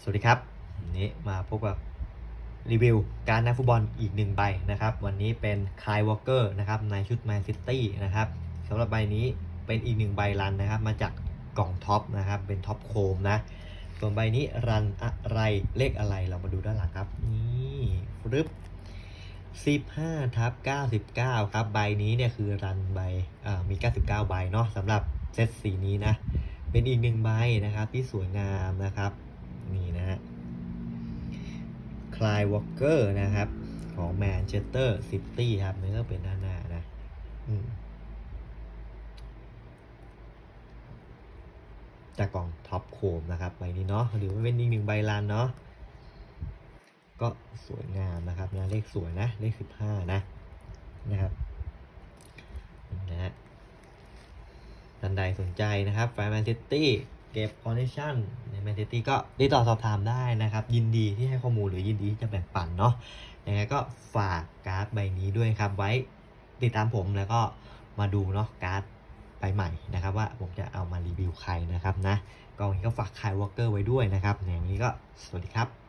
สวัสดีครับวันนี้มาพบกับรีวิวการนักฟุตบอลอีกหนึ่งใบนะครับ วันนี้เป็นคายวอลเกอร์นะครับในชุดแมนซิตี้นะครับสำหรับใบนี้เป็นอีกหนึ่งใบรันนะครับ มาจากกล่องท็อปนะครับ เป็นท็อปโคมนะส่วนใบนี้รันอะไรเลขอะไรเรามาดูด้านหลังครับ นี่รึบ15ทับ99 ครับ ใบนี้เนี่ยคือรันใบอ่ามี 99 ใบเนาะสำหรับเซตสีนี้นะ เป็นอีกหนึ่งใบนะครับที่สวยงามนะครับ คลายวอลเกอร์นะครับ ของแมนเชสเตอร์ซิตี้ครับนี่ก็เป็นด้านหน้านะจากกล่องท็อปโคมนะครับใบนี้เนาะหรือว่าเป็นอีกหนึ่งใบลานเนาะก็สวยงามนะครับนะเลขสวยนะ เลขสิบห้านะนะครับนะฮะท่านใดสนใจนะครับแฟนแมนซิตี้ เก็บคอนเนคชั่นในแมนซิตี้ก็ติดต่อสอบถามได้นะครับ ยินดีที่ให้ข้อมูลหรือยินดีที่จะแบ่งปันเนาะยังไงก็ฝากการ์ดใบนี้ด้วยครับ ไว้ติดตามผมแล้วก็มาดูเนาะการ์ดใบใหม่นะครับ ว่าผมจะเอามารีวิวใครนะครับนะก็วันนี้ก็ฝากคายวอลเกอร์ไว้ด้วยนะครับอย่างนี้ก็สวัสดีครับ